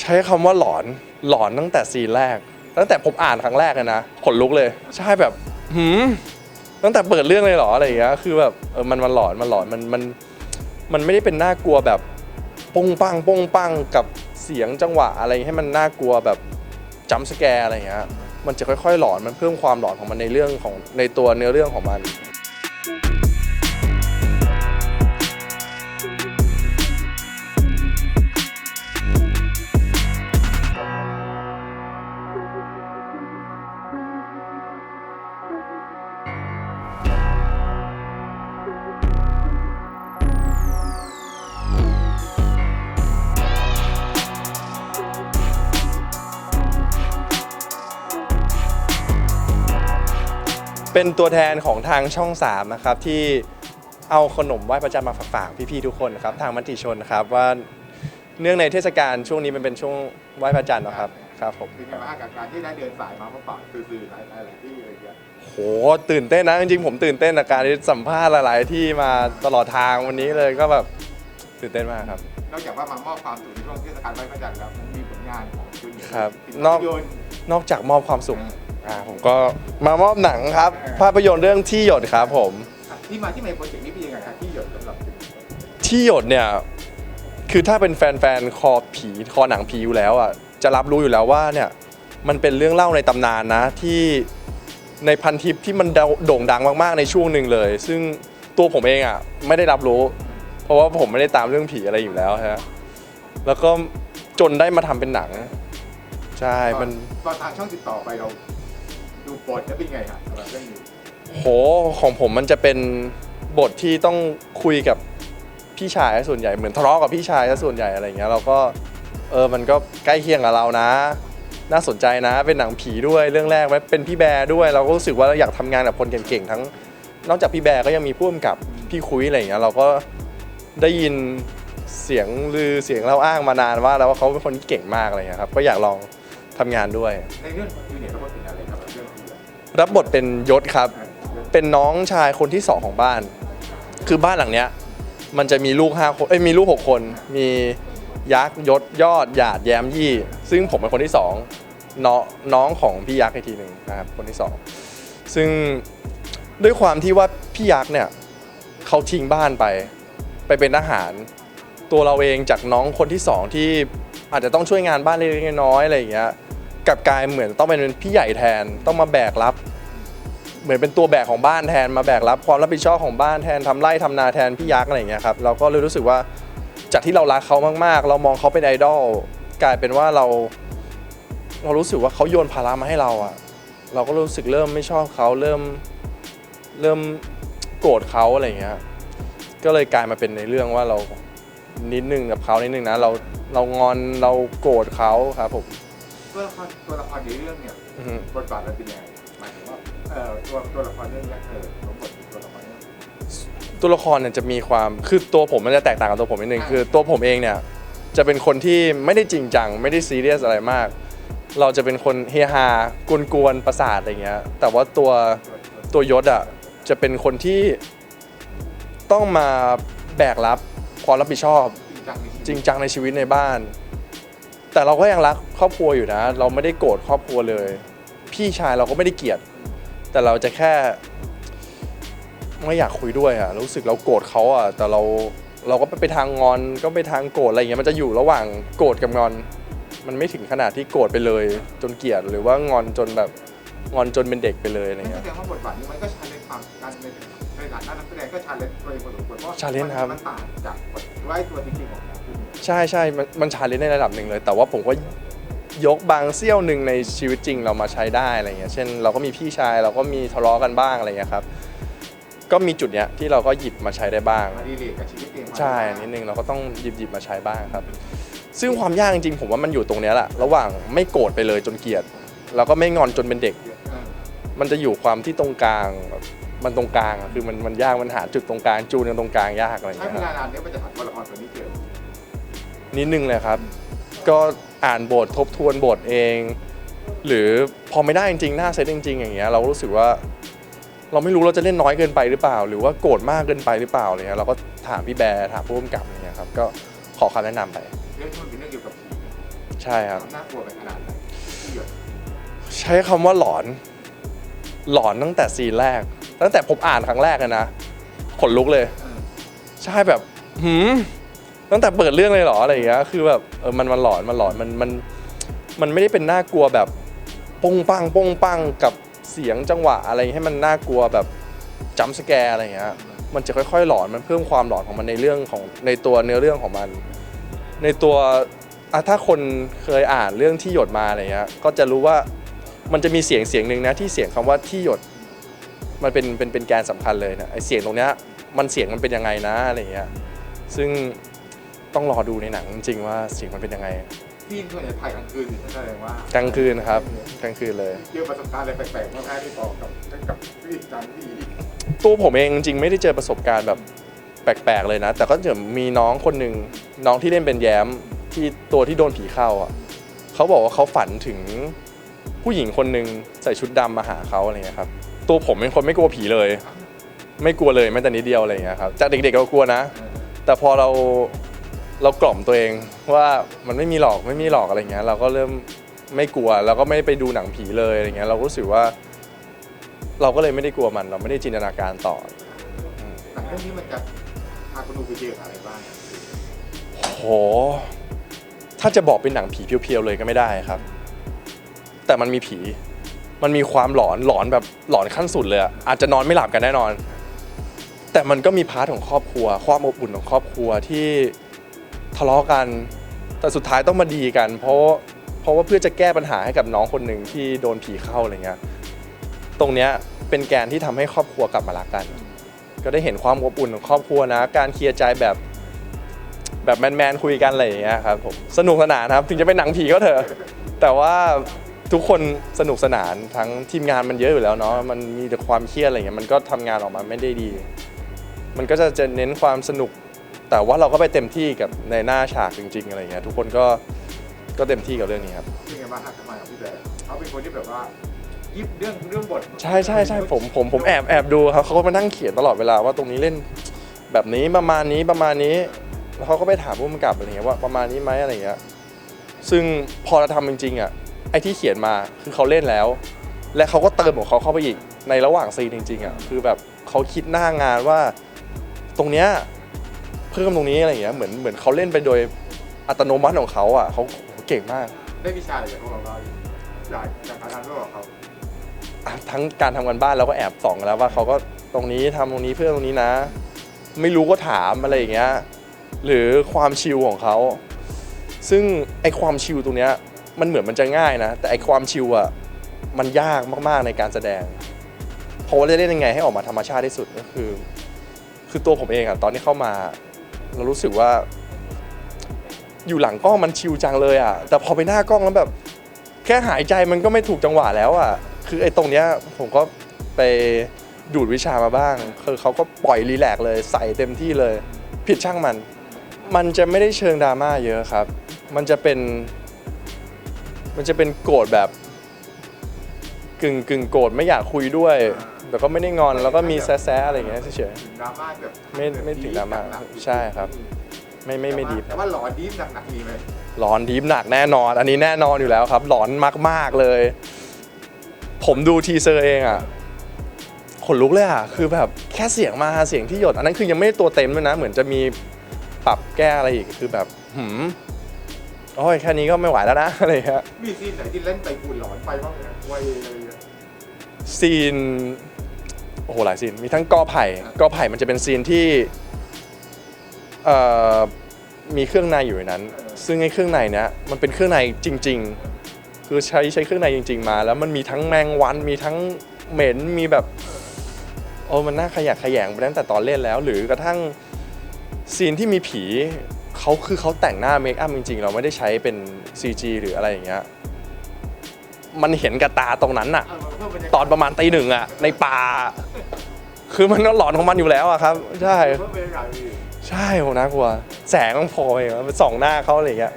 ใช้คำว่าหลอนหลอนตั้งแต่ซีนแรก ตั้งแต่ผมอ่านครั้งแรกเลยนะขนลุกเลย ใช่แบบหืมตั้งแต่เปิดเรื่องเลยเหรออะไรอย่างเงี้ยคือแบบเออมันมันหลอนมันหลอนมันมันมันไม่ได้เป็นน่ากลัวแบบปงปังปงปังกับเสียงจังหวะอะไรให้มันน่ากลัวแบบจัมสแกร์อะไรอย่างเงี้ยมันจะค่อยๆ หลอนมันเพิ่มความหลอนของมันในเรื่องของในตัวเนื้อเรื่องของมัน เป็นตัวแทนของทางช่อง3นะครับที่เอาขนมไหว้พระจันทร์มาฝากๆพี่ๆทุกคนนะครับทางมติชนนะครับว่าเนื่องในเทศกาลช่วงนี้มันเป็นช่วงไหว้พระจันทร์เนอะครับครับผม เป็นไงบ้างกับการที่ได้เดินสายมาพบปะสื่อๆหลายหลายๆที่อะไรอย่างเงี้ยโหตื่นเต้นนะจริงๆผมตื่นเต้นกับการที่สัมภาษณ์หลาย ๆ ที่มาตลอดทางวันนี้เลยก็แบบตื่นเต้นมากครับ นอกจากว่ามามอบความสุขในช่วงเทศกาลไหว้พระจันทร์แล้วมันมีผลงานของคุณครับนนออกกยนต์นอกจากมอบความสุข อ่าผมก็มามอบหนังครับ ภาพยนตร์เรื่องที่หยดครับผมที่มาที่ไปโปรเจกต์นี้เป็นยังไงครับที่หยดสำหรับคุณที่หยดเนี่ย คือถ้าเป็นแฟนๆ คอผีคอหนังผีอยู่แล้วอะจะรับรู้อยู่แล้วว่าเนี่ยมันเป็นเรื่องเล่าในตำนานนะที่ในพันทิปที่มันโด่งดังมากๆในช่วงหนึ่งเลย ซึ่งตัวผมเองอะไม่ได้รับรู้ เพราะว่าผมไม่ได้ตามเรื่องผีอะไรอยู่แล้วฮะแล้วก็จนได้มาทำเป็นหนังใช่มัน ตอนทางช่องติดต่อไปเรา ดูบทแล้วเป็นไงครับสำหรับเรื่องนี้โหของผมมันจะเป็นบทที่ต้องคุยกับพี่ชายซะส่วนใหญ่เหมือนทะเลาะกับพี่ชายซะส่วนใหญ่อะไรเงี้ยเราก็เออมันก็ใกล้เคียงกับเรานะ น่าสนใจนะเป็นหนังผีด้วยเรื่องแรกไว้เป็นพี่แบร์ด้วย เราก็รู้สึกว่าเราอยากทำงานกับคนเก่งๆทั้ง นอกจากพี่แบร์ก็ยังมีพ่วงกับพี่คุยอะไรอย่างเงี้ยเราก็ได้ยินเสียงลือเสียงเล่าอ้างมานานว่าแล้วว่าเขาเป็นคนที่เก่งมากอะไรเงี้ยครับก็อยากลองทำงานด้วย ในเรื่องของคุณเนี่ยเราเป็นอะไรครับเรับบทเป็นยศครับ เป็นน้องชายคนที่สองของบ้าน คือบ้านหลังเนี้ย มันจะมีลูกห้าคน เอ้ยมีลูกหกคน มียักษ์ยศยอดหยาดแย้มยี่ ซึ่งผมเป็นคนที่สองน้องน้องของพี่ยักษ์อีกทีหนึ่งนะครับคนที่สองซึ่งด้วยความที่ว่าพี่ยักษ์เนี่ยเขาทิ้งบ้านไป ไปเป็นทหาร ตัวเราเองจากน้องคนที่สองที่อาจจะต้องช่วยงานบ้านเล็กๆน้อยๆอะไรอย่างเงี้ย กลับกลายเหมือนต้องเป็นพี่ใหญ่แทนต้องมาแบกรับ เหมือนเป็นตัวแบกของบ้านแทนมาแบกรับ ความรับผิดชอบของบ้านแทนทำไร่ทำนาแทนพี่ยักษ์อะไรอย่างเงี้ยครับเราก็เลยรู้สึกว่าจากที่เรารักเขามากๆ เรามองเขาเป็นไอดอลกลายเป็นว่าเรา เรารู้สึกว่าเขาโยนภาระมาให้เราอะเราก็รู้สึกเริ่มไม่ชอบเขาเริ่มเริ่มโกรธเขาอะไรอย่างเงี้ยก็เลยกลายมาเป็นในเรื่องว่าเรานิดนึงกับเขานิดนึงนะเราเรางอนเราโกรธเขาครับผม ตัวละครตัวละครในเรื่องเนี่ยอือฮึบทบาทมันเป็นยังไงหมายถึงว่าเอ่อตัวตัวละครเรื่องเนี้ยเออสมบทตัวละครเนี้ยตัวละครเนี่ยจะมีความคือตัวผมมันจะแตกต่างกับตัวผมนิดนึงอ่า คือตัวผมเองเนี่ยจะเป็นคนที่ไม่ได้จริงจังไม่ได้ซีเรียสอะไรมาก เราจะเป็นคนเฮฮากวนๆประสาทอะไรเงี้ยแต่ว่าตัว ตัวยศอะจะเป็นคนที่ต้องมาแบกรับความรับผิดชอบ จริงจังในชีวิตจริงจังในชีวิตในบ้าน แต่เราก็ยังรักครอบครัวอยู่นะ เราไม่ได้โกรธครอบครัวเลย พี่ชายเราก็ไม่ได้เกลียด แต่เราจะแค่ไม่อยากคุยด้วยอะรู้สึกเราโกรธเขาอะแต่เราเราก็ไปทางงอนก็ไปทางโกรธอะไรอย่างเงี้ยมันจะอยู่ระหว่างโกรธกับงอน มันไม่ถึงขนาดที่โกรธไปเลย จนเกลียดหรือว่างอนจนแบบงอนจนเป็นเด็กไปเลยอะไรนั่นเงี้แสยดงว่าบทบาทนี้มันก็ชาเลนจ์ความการในในฐานะนักแสดงก็ชาเลนจ์ตัวเองพอสมควรเพราะ challenge ครับ มันต่างจากบทไว้ตัวจริงๆของคุณ ใช่ใช่มันมันชาเลนจ์ในระดับหนึ่งเลย แต่ว่าผมก็ยกบางเสี้ยวหนึ่งในชีวิตจริงเรามาใช้ได้อะไรเงี้ยเช่น เราก็มีพี่ชายเราก็มีทะเลาะกันบ้างอะไรเงี้ยครับก็มีจุดเนี้ยที่เราก็หยิบมาใช้ได้บ้าง มาดีเลทกับชีวิตเองใช่นิดนึงเราก็ต้องหยิบหยิบมาใช้บ้างครับ ซึ่งความยากจริงๆผมว่ามันอยู่ตรงเนี้ยแหละระหว่างไม่โกรธไปเลยจนเกลียด แล้วก็ไม่งอนจนเป็นเด็กเออมันจะอยู่ความที่ตรงกลางแบบมันตรงกลางอะคือมันมันยากมันหาจุดตรงกลางจูนกันตรงกลางยากอะไรใช้เงี้ยเวครับ ลานานเนี่ยมันจะหาตัวละครตัวนี้เจอ นิดนึงเลยครับ ก็อ่านบททบทวนบทเอง หรือพอไม่ได้จริงๆหน้าเซตจริง ๆ อย่างเงี้ยเราก็รู้สึกว่า เราไม่รู้เราจะเล่นน้อยเกินไปหรือเปล่า หรือว่าโกรธมากเกินไปหรือเปล่าอะไรเงี้ยเราก็ถามพี่แบร์ถามผู้กำกับอะไรเงี้ยครับก็ขอคำแนะนำไปเรื่องที่มันเป็นเรื่องเกี่ยวกับผีใช่ครับ น่ากลัวไปขนาดไหนที่หยดใช้คำว่าหลอน หลอนตั้งแต่ซีนแรก ตั้งแต่ผมอ่านครั้งแรกเลยนะขนลุกเลยเออใช่แบบหืม ตั้งแต่เปิดเรื่องเลยเหรออะไรอย่างเงี้ยคือแบบเออมันมันหลอนมันหลอนมันมันมันไม่ได้เป็นน่ากลัวแบบปงปังปงปังกับเสียงจังหวะอะไรให้มันน่ากลัวแบบจัมสแกร์อะไรอย่างเงี้ยมันจะค่อยๆหลอนมันเพิ่มความหลอนของมันในเรื่องของในตัวเนื้อเรื่องของมัน ในตัวอะถ้าคนเคยอ่านเรื่องที่หยดมาอะไรเงี้ยก็จะรู้ว่ามันจะมีเสียงเสียงหนึ่งนะที่เสียงคำว่าที่หยดมันเป็นเป็นเป็นแกนสำคัญเลยนะไอเสียงตรงเนี้ยมันเสียงมันเป็นยังไงนะอะไรเงี้ยซึ่ง ต้องรอดูในหนังจริงๆว่าเสียงมันเป็นยังไงซีนส่วนใหญ่ถ่ายกลางคืนนี่แสดงว่ากลางคืนครับกลางคืนเลย เจอประสบการณ์อะไรแปลกๆมากๆที่ต่อกับกับพี่จันพี่ตัวผมเองจริงๆไม่ได้เจอประสบการณ์แบบแปลกๆเลยนะ แต่ก็จะมีน้องคนหนึ่งน้องที่เล่นเป็นแย้มที่ตัวที่โดนผีเข้าอะเขาบอกว่าเขาฝันถึงผู้หญิงคนหนึ่งใส่ชุดดำมาหาเขาอะไรเงี้ยครับตัวผมเป็นคนไม่กลัวผีเลย ไม่กลัวเลยแม้แต่นิดเดียวอะไรเงี้ยครับจากเด็กๆเรากลัวนะ แต่พอเรา เรากล่อมตัวเองว่ามันไม่มีหลอกไม่มีหลอกอะไรเงี้ยเราก็เริ่มไม่กลัวเราก็ไม่ไปดูหนังผีเลยอะไรเงี้ยเราก็รู้สึกว่า เราก็เลยไม่ได้กลัวมัน เราไม่ได้จินตนาการต่อหนังเรื่องนี้มันจะพาคุณดูไปเจออะไรบ้างโหถ้าจะบอกเป็นหนังผีเพียวๆเลยก็ไม่ได้ครับ แต่มันมีผี มันมีความหลอนหลอนแบบหลอนขั้นสุดเลยอะอาจจะนอนไม่หลับกันแน่นอน แต่มันก็มีพาร์ทของครอบครัว ความอบอุ่นของครอบครัวที่ ทะเลาะกัน แต่สุดท้ายต้องมาดีกัน เพราะเพราะว่าเพื่อจะแก้ปัญหาให้กับน้องคนหนึ่งที่โดนผีเข้าอะไรเงี้ยตรงเนี้ยเป็นแกนที่ทำให้ครอบครัวกลับมารักกัน ก็ได้เห็นความอบอุ่นของครอบครัวนะ การเคลียร์ใจแบบแบบแมนๆคุยกันอะไรอย่างเงี้ยครับผมสนุกสนานครับ ถึงจะเป็นหนังผีก็เถอะแต่ว่าทุกคนสนุกสนานทั้งทีมงานมันเยอะอยู่แล้วเนาะมันมีแต่ความเครียดอะไรเงี้ยมันก็ทำงานออกมาไม่ได้ดี มันก็จะจะเน้นความสนุก แต่ว่าเราก็ไปเต็มที่กับในหน้าฉากจริง ๆ อะไรเงี้ยทุกคนก็ก็เต็มที่กับเรื่องนี้ครับเป็นไงบ้างครับทำไมกับพี่แบร์เขาเป็นคนที่แบบว่ายิบเรื่องเรื่องบทใช่ใช่ใช่ผมผมผมแอบแอบดูครับเขาก็มานั่งเขียนตลอดเวลาว่าตรงนี้เล่นแบบนี้ประมาณนี้ประมาณนี้แล้วเขาก็ไปถามผู้กำกับอะไรเงี้ยว่าประมาณนี้ไหมอะไรเงี้ยซึ่งพอเราทำจริงๆอะไอ้ที่เขียนมาคือเขาเล่นแล้ว และเขาก็เติมของเขาเข้าไปอีกในระหว่างซีนจริงๆอะคือแบบเขาคิดหน้างานว่าตรงเนี้ย เพิ่มตรงนี้อะไรอย่างเงี้ยเหมือนเหมือนเขาเล่นไปโดยอัตโนมัติของเขาอะเขาเก่งมากได้วิชาอะไรจากพวกเราบ้างจากจากการทำร่วมกับเขาอะทั้งการทำกันบ้านเราก็แอบส่องแล้วว่าเขาก็ตรงนี้ทำตรงนี้เพื่อตรงนี้นะ ไม่รู้ก็ถามอะไรอย่างเงี้ยหรือความชิลของเขา ซึ่งไอความชิลตรงเนี้ยมันเหมือนมันจะง่ายนะ แต่ไอความชิลอะมันยากมากๆในการแสดง เพราะว่าจะเล่นยังไงให้ออกมาธรรมชาติที่สุดก็คือ คือตัวผมเองอะตอนที่เข้ามา เรารู้สึกว่า อยู่หลังกล้องมันชิลจังเลยอะ แต่พอไปหน้ากล้องแล้วแบบ แค่หายใจมันก็ไม่ถูกจังหวะแล้วอะ คือไอ้ตรงเนี้ยผมก็ไปดูดวิชามาบ้าง คือเขาก็ปล่อยรีแลกเลยใส่เต็มที่เลย ผิดช่างมัน มันจะไม่ได้เชิงดราม่าเยอะครับ มันจะเป็น มันจะเป็นโกรธแบบ กึ่งกึ่งโกรธไม่อยากคุยด้วย แต่ก็ไม่ได้งอนแล้วก็มีแซะๆอะไรอย่างเงี้ยเฉยถึงดราม่าแบบไม่ไม่ถึงดราม่าใช่ครับๆไม่ไม่ไม่ดีแต่ว่าหลอนดีฟหนักๆมีไหมหลอนดีฟหนักแน่นอน อันนี้แน่นอนอยู่แล้วครับ หลอนมากๆเลย ผมดูทีเซอร์เองอะขนลุกเลยอะคือแบบแค่เสียงมาเสียงที่หยด อันนั้นคือยังไม่ได้ตัวเต็มด้วยนะ เหมือนจะมีปรับแก้อะไรอีกคือแบบหืม โอ้ยแค่นี้ก็ไม่ไหวแล้วนะอะไรอย่างเงี้ยมีซีนไหนที่เล่นไปกูหลอนไปบ้างไหมไวเลยอะ ซีนโอ้โหหลายซีนมีทั้งกอไผ่กอไผ่มันจะเป็นซีนที่เอ่อมีเครื่องในอยู่ในนั้น ซึ่งไอ้เครื่องในเนี้ยมันเป็นเครื่องในจริง ๆ คือใช้ใช้เครื่องในจริง ๆ มา แล้วมันมีทั้งแมงวันมีทั้งเหม็นมีแบบโอ้มันน่าขยะแขยงไปตั้งแต่ตอนเล่นแล้ว หรือกระทั่งซีนที่มีผี เขาคือเขาแต่งหน้าเมคอัพจริงๆ เราไม่ได้ใช้เป็น CG หรืออะไรอย่างเงี้ย มันเห็นกับตาตรงนั้นอะเออมันเพิ่มบรรยากาศตอนประมาณตีหนึ่งอะในป่า คือมันก็หลอนของมันอยู่แล้วอะครับ ใช่เพิ่มบรรยากาศอีกใช่โหน่ากลัว แสงต้องพอเองอะไปส่องหน้าเขาอะไรอย่างเงี้ย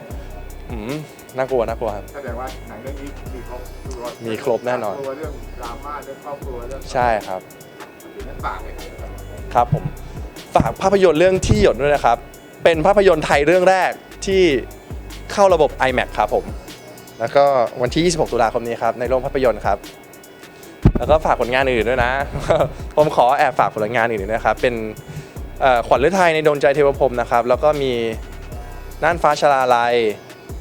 อืมน่ากลัวน่ากลัวครับแสดงว่าหนังเรื่องนี้มีครบทุกรสมีครบแน่นอนตัวเรื่องดราม่าเรื่องครอบครัวเรื่องใช่ครับถึงนั้นปากเลยครับผมฝากภาพยนตร์เรื่องที่หยดด้วยนะครับ เป็นภาพยนตร์ไทยเรื่องแรกที่เข้าระบบ iMac ครับผม แล้วก็วันที่ 26 ตุลาคมนี้ครับ ในโรงภาพยนตร์ครับ แล้วก็ฝากผลงานอื่นด้วยนะ ผมขอแอบฝากผลงานอื่นด้วยนะครับ เป็นขวัญฤทัยในดวงใจเทวพรมนะครับ แล้วก็มีน่านฟ้าชลาลัย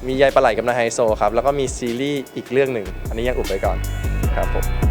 มียายปลาไหลกับนายไฮโซครับ แล้วก็มีซีรีส์อีกเรื่องหนึ่ง อันนี้ยังอุบไว้ก่อนครับผม